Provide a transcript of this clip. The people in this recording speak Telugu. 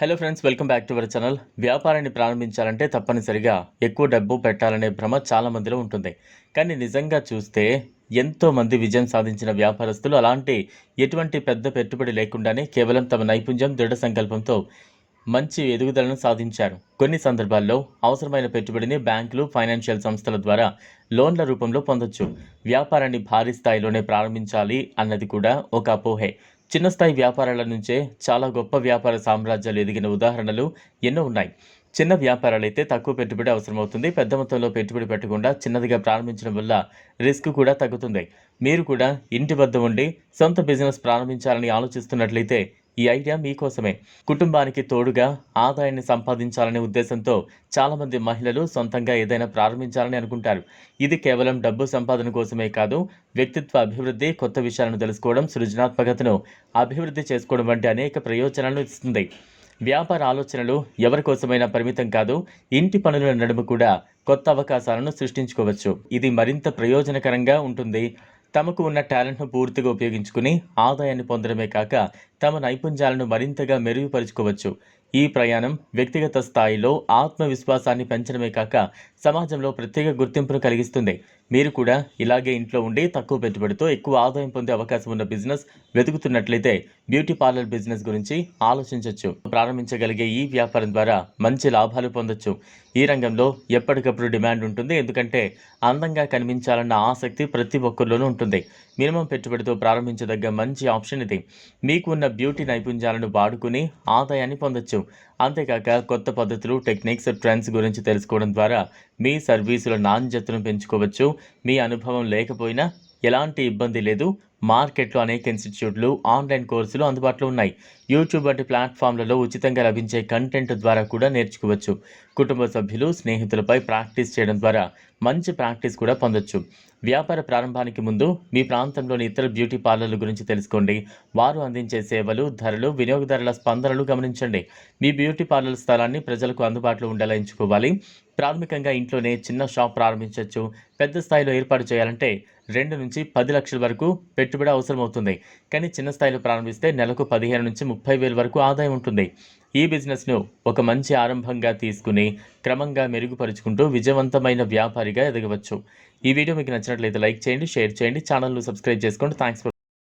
Hello friends welcome back to our channel వ్యాపారాన్ని ప్రారంభించాలంటే తప్పనిసరిగా ఎక్కువ డబ్బు పెట్టాలనే భ్రమ చాలా మందిలో ఉంటుంది. కానీ నిజంగా చూస్తే ఎంతోమంది విజయం సాధించిన వ్యాపారస్తులు అలాంటి ఎటువంటి పెద్ద పెట్టుబడి లేకుండానే కేవలం తమ నైపుణ్యం దృఢ సంకల్పంతో మంచి ఎదుగుదలను సాధించారు. కొన్ని సందర్భాల్లో అవసరమైన పెట్టుబడిని బ్యాంకులు ఫైనాన్షియల్ సంస్థల ద్వారా లోన్ల రూపంలో పొందొచ్చు. వ్యాపారాన్ని భారీ స్థాయిలోనే ప్రారంభించాలి అన్నది కూడా ఒక అపోహే. చిన్న స్థాయి వ్యాపారాల నుంచే చాలా గొప్ప వ్యాపార సామ్రాజ్యాలు ఎదిగిన ఉదాహరణలు ఎన్నో ఉన్నాయి. చిన్న వ్యాపారాలైతే తక్కువ పెట్టుబడి అవసరమవుతుంది. పెద్ద మొత్తంలో పెట్టుబడి పెట్టకుండా చిన్నదిగా ప్రారంభించడం వల్ల రిస్క్ కూడా తగ్గుతుంది. మీరు కూడా ఇంటి వద్ద ఉండి సొంత బిజినెస్ ప్రారంభించాలని ఆలోచిస్తున్నట్లయితే ఈ ఐడియా మీకోసమే. కుటుంబానికి తోడుగా ఆదాయాన్ని సంపాదించాలనే ఉద్దేశంతో చాలామంది మహిళలు సొంతంగా ఏదైనా ప్రారంభించాలని అనుకుంటారు. ఇది కేవలం డబ్బు సంపాదన కోసమే కాదు వ్యక్తిత్వ అభివృద్ధి కొత్త విషయాలను తెలుసుకోవడం సృజనాత్మకతను అభివృద్ధి చేసుకోవడం వంటి అనేక ప్రయోజనాలను ఇస్తుంది. వ్యాపార ఆలోచనలు ఎవరి కోసమైనా పరిమితం కాదు ఇంటి పనుల నడుము కూడా కొత్త అవకాశాలను సృష్టించుకోవచ్చు. ఇది మరింత ప్రయోజనకరంగా ఉంటుంది. తమకు ఉన్న టాలెంట్ను పూర్తిగా ఉపయోగించుకుని ఆదాయాన్ని పొందడమే కాక తమ నైపుణ్యాలను మరింతగా మెరుగుపరుచుకోవచ్చు. ఈ ప్రయాణం వ్యక్తిగత స్థాయిలో ఆత్మవిశ్వాసాన్ని పెంచడమే కాక సమాజంలో ప్రత్యేక గుర్తింపును కలిగిస్తుంది. మీరు కూడా ఇలాగే ఇంట్లో ఉండి తక్కువ పెట్టుబడితో ఎక్కువ ఆదాయం పొందే అవకాశం ఉన్న బిజినెస్ వెతుకుతున్నట్లయితే బ్యూటీ పార్లర్ బిజినెస్ గురించి ఆలోచించవచ్చు ప్రారంభించగలిగే ఈ వ్యాపారం ద్వారా మంచి లాభాలు పొందొచ్చు. ఈ రంగంలో ఎప్పటికప్పుడు డిమాండ్ ఉంటుంది. ఎందుకంటే అందంగా కనిపించాలన్న ఆసక్తి ప్రతి ఒక్కరిలోనూ ఉంటుంది. మినిమం పెట్టుబడితో ప్రారంభించదగ్గ మంచి ఆప్షన్ ఇది. మీకు ఉన్న బ్యూటీ నైపుణ్యాలను వాడుకుని ఆదాయాన్ని పొందొచ్చు. అంతేకాక కొత్త పద్ధతులు టెక్నిక్స్ ట్రెండ్స్ గురించి తెలుసుకోవడం ద్వారా మీ సర్వీసుల నాణ్యతను పెంచుకోవచ్చు. మీ అనుభవం లేకపోయినా ఎలాంటి ఇబ్బంది లేదు. మార్కెట్లో అనేక ఇన్స్టిట్యూట్లు ఆన్లైన్ కోర్సులు అందుబాటులో ఉన్నాయి. యూట్యూబ్ వంటి ప్లాట్ఫామ్లలో ఉచితంగా లభించే కంటెంట్ ద్వారా కూడా నేర్చుకోవచ్చు. కుటుంబ సభ్యులు స్నేహితులపై ప్రాక్టీస్ చేయడం ద్వారా మంచి ప్రాక్టీస్ కూడా పొందొచ్చు. వ్యాపార ప్రారంభానికి ముందు మీ ప్రాంతంలోని ఇతర బ్యూటీ పార్లర్ల గురించి తెలుసుకోండి. వారు అందించే సేవలు ధరలు వినియోగదారుల స్పందనలు గమనించండి. మీ బ్యూటీ పార్లర్ స్థలాన్ని ప్రజలకు అందుబాటులో ఉండేలా ఎంచుకోవాలి. ప్రాథమికంగా ఇంట్లోనే చిన్న షాప్ ప్రారంభించవచ్చు పెద్ద స్థాయిలో ఏర్పాటు చేయాలంటే రెండు నుంచి పది లక్షల వరకు పెట్టుబడి అవసరమవుతుంది. కానీ చిన్న స్థాయిలో ప్రారంభిస్తే నెలకు పదిహేను నుంచి ముప్పై వేల వరకు ఆదాయం ఉంటుంది. ఈ బిజినెస్ను ఒక మంచి ఆరంభంగా తీసుకుని క్రమంగా మెరుగుపరుచుకుంటూ విజయవంతమైన వ్యాపారిగా ఎదగవచ్చు. ఈ వీడియో మీకు నచ్చినట్లయితే లైక్ చేయండి షేర్ చేయండి ఛానల్ను సబ్స్క్రైబ్ చేసుకోండి. థ్యాంక్స్